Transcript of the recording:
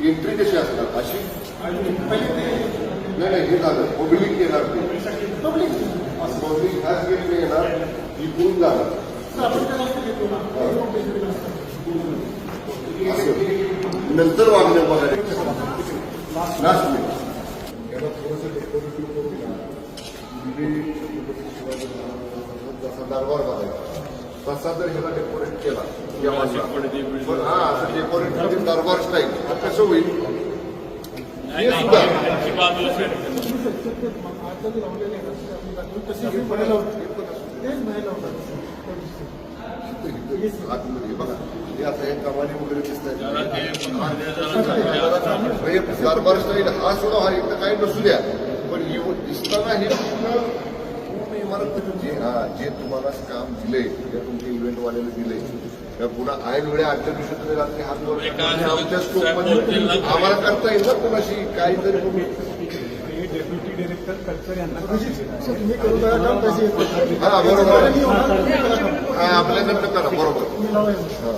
Entry कशी असणार अशी नाही नाही हे झालं पब्लिक येणार ते पब्लिक ह्याच गेटने येणार इकडून जाणार असं. नंतर वागणं बघायला लास्ट याला दिल्ली जसा दरबार बघायचा तसा जर ह्याला डेकोरेट केला. पण हा असं डेकोरेट म्हणजे दरबार स्टाईल कसं होईल? हे सुद्धा. आतमध्ये बघा हे हे कमानी वगैरे दिसत म्हणजे दरबार स्टाईल हा सुद्धा हा इथं काही नसू द्या. पण येऊन दिसताना हे पूर्ण हा जे तुम्हाला काम दिले जे तुमच्या इव्हेंटवाल्याला दिले त्या पुन्हा ऐन वेळा दिवशी तुम्ही रात्री हात वर आमच्या स्कोपमध्ये आम्हाला करता येईल ना कोणाशी? काहीतरी तुम्ही. डेप्युटी डिरेक्टर कल्चर यांना. हा आपल्याकडनं करा बरोबर. हा.